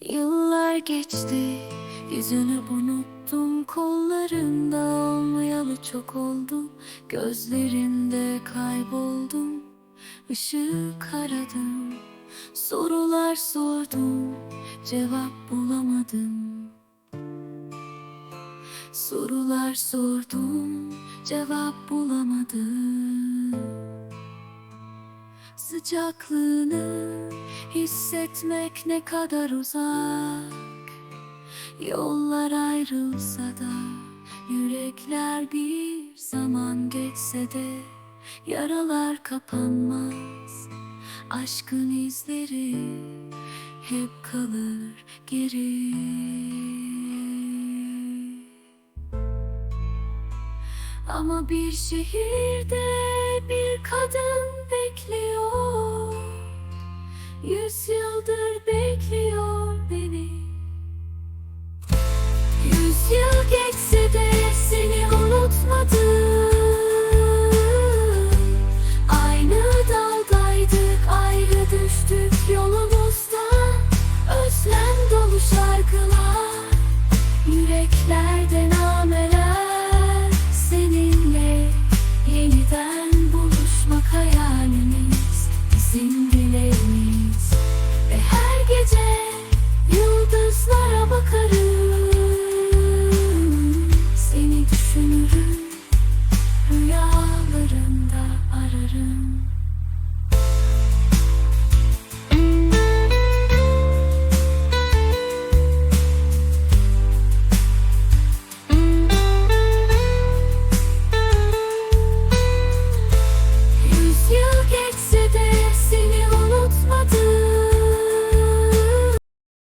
Yıllar geçti Yüzünü unuttum. Kollarında olmayalı çok oldu Gözlerinde kayboldum. Işık aradım Sorular sordum. Cevap bulamadım. Sorular sordum Cevap bulamadım Sıcaklığını hissetmek ne kadar uzak. Yollar ayrılsa da Yürekler bir zaman geçse de Yaralar kapanmaz. Aşkın izleri hep kalır geri. Ama bir şehirde bir kadın yıldır bekliyor beni. Yüz yıl geçse de seni unutmadım. Aynı daldaydık ayrı düştük yolumuzda. Özlem dolu şarkılar Yüreklerde nameler. Seninle yeniden buluşmak hayalimiz Bizim